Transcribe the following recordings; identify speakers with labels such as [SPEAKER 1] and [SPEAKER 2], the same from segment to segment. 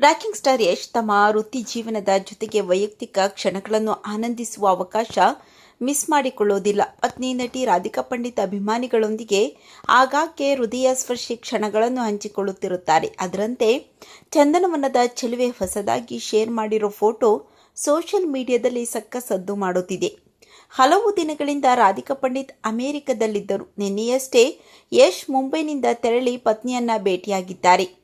[SPEAKER 1] Rocking star Yash ತಮ್ಮ ವೃತ್ತಿ ಜೀವನದ ಜೊತೆಗೆ ವೈಯಕ್ತಿಕ ಕ್ಷಣಗಳನ್ನು ಆನಂದಿಸುವ ಅವಕಾಶ ಮಿಸ್ ಮಾಡಿಕೊಳ್ಳೋದಿಲ್ಲ. ಪತ್ನಿ, ನಟಿ ರಾಧಿಕಾ ಪಂಡಿತ್ ಅಭಿಮಾನಿಗಳೊಂದಿಗೆ ಆಗಾಗ್ಗೆ ಹೃದಯ ಸ್ಪರ್ಶಿ ಕ್ಷಣಗಳನ್ನು ಹಂಚಿಕೊಳ್ಳುತ್ತಿರುತ್ತಾರೆ. ಅದರಂತೆ ಚಂದನವನದ ಚೆಲುವೆ ಹೊಸದಾಗಿ ಶೇರ್ ಮಾಡಿರೋ ಫೋಟೋ ಸೋಷಿಯಲ್ ಮೀಡಿಯಾದಲ್ಲಿ ಸಕ್ಕ ಸದ್ದು ಮಾಡುತ್ತಿದೆ. ಹಲವು ದಿನಗಳಿಂದ ರಾಧಿಕಾ ಪಂಡಿತ್ ಅಮೆರಿಕದಲ್ಲಿದ್ದರು. ನಿನ್ನೆಯಷ್ಟೇ ಯಶ್ ಮುಂಬೈನಿಂದ ತೆರಳಿ ಪತ್ನಿಯನ್ನ ಭೇಟಿಯಾಗಿದ್ದಾರೆ.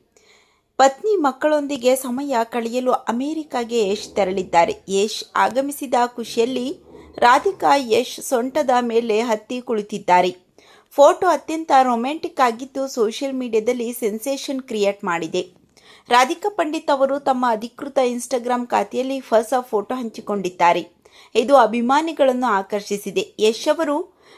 [SPEAKER 1] ಪತ್ನಿ ಮಕ್ಕಳೊಂದಿಗೆ ಸಮಯ ಕಳೆಯಲು ಅಮೆರಿಕಾಗೆ ಯಶ್ ತೆರಳಿದ್ದಾರೆ. ಯಶ್ ಆಗಮಿಸಿದ ಖುಷಿಯಲ್ಲಿ ರಾಧಿಕಾ ಯಶ್ ಸೊಂಟದ ಮೇಲೆ ಹತ್ತಿ ಕುಳಿತಿದ್ದಾರೆ. ಫೋಟೋ ಅತ್ಯಂತ ರೊಮ್ಯಾಂಟಿಕ್ ಆಗಿದ್ದು ಸೋಷಿಯಲ್ ಮೀಡಿಯಾದಲ್ಲಿ ಸೆನ್ಸೇಷನ್ ಕ್ರಿಯೇಟ್ ಮಾಡಿದೆ. ರಾಧಿಕಾ ಪಂಡಿತ್ ಅವರು ತಮ್ಮ ಅಧಿಕೃತ ಇನ್ಸ್ಟಾಗ್ರಾಮ್ ಖಾತೆಯಲ್ಲಿ ಹೊಸ ಫೋಟೋ ಹಂಚಿಕೊಂಡಿದ್ದಾರೆ. ಇದು ಅಭಿಮಾನಿಗಳನ್ನು ಆಕರ್ಷಿಸಿದೆ. ಯಶ್ ಅವರು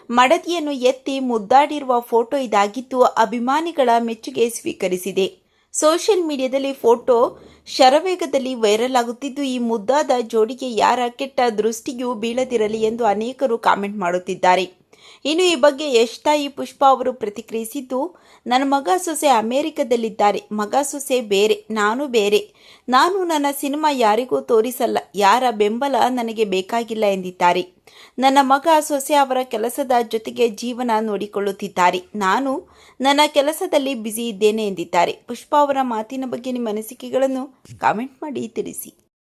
[SPEAKER 1] ಮಡದಿಯನ್ನು ಎತ್ತಿ ಮುದ್ದಾಡಿರುವ ಫೋಟೋ ಇದಾಗಿದ್ದು ಅಭಿಮಾನಿಗಳ ಮೆಚ್ಚುಗೆ ಸ್ವೀಕರಿಸಿದೆ. ಸೋಷಿಯಲ್ ಮೀಡಿಯಾದಲ್ಲಿ ಫೋಟೋ ಶರವೇಗದಲ್ಲಿ ವೈರಲ್ ಆಗುತ್ತಿದ್ದು, ಈ ಮುದ್ದಾದ ಜೋಡಿಗೆ ಯಾರ ಕೆಟ್ಟ ದೃಷ್ಟಿಯೂ ಬೀಳದಿರಲಿ ಎಂದು ಅನೇಕರು ಕಾಮೆಂಟ್ ಮಾಡುತ್ತಿದ್ದಾರೆ. ಇನ್ನು ಈ ಬಗ್ಗೆ ಯಶ್ ತಾಯಿ ಪುಷ್ಪ ಅವರು ಪ್ರತಿಕ್ರಿಯಿಸಿದ್ದು, ನನ್ನ ಮಗ ಸೊಸೆ ಅಮೆರಿಕದಲ್ಲಿದ್ದಾರೆ. ಮಗ ಸೊಸೆ ಬೇರೆ, ನಾನು ಬೇರೆ. ನಾನು ನನ್ನ ಸಿನಿಮಾ ಯಾರಿಗೂ ತೋರಿಸಲ್ಲ. ಯಾರ ಬೆಂಬಲ ನನಗೆ ಬೇಕಾಗಿಲ್ಲ ಎಂದಿದ್ದಾರೆ. ನನ್ನ ಮಗ ಸೊಸೆ ಅವರ ಕೆಲಸದ ಜೊತೆಗೆ ಜೀವನ ನೋಡಿಕೊಳ್ಳುತ್ತಿದ್ದಾರೆ. ನಾನು ನನ್ನ ಕೆಲಸದಲ್ಲಿ ಬ್ಯುಸಿ ಇದ್ದೇನೆ ಎಂದಿದ್ದಾರೆ. ಪುಷ್ಪಾ ಅವರ ಮಾತಿನ ಬಗ್ಗೆ ನಿಮ್ಮ ಅನಿಸಿಕೆಗಳನ್ನು ಕಾಮೆಂಟ್ ಮಾಡಿ ತಿಳಿಸಿ.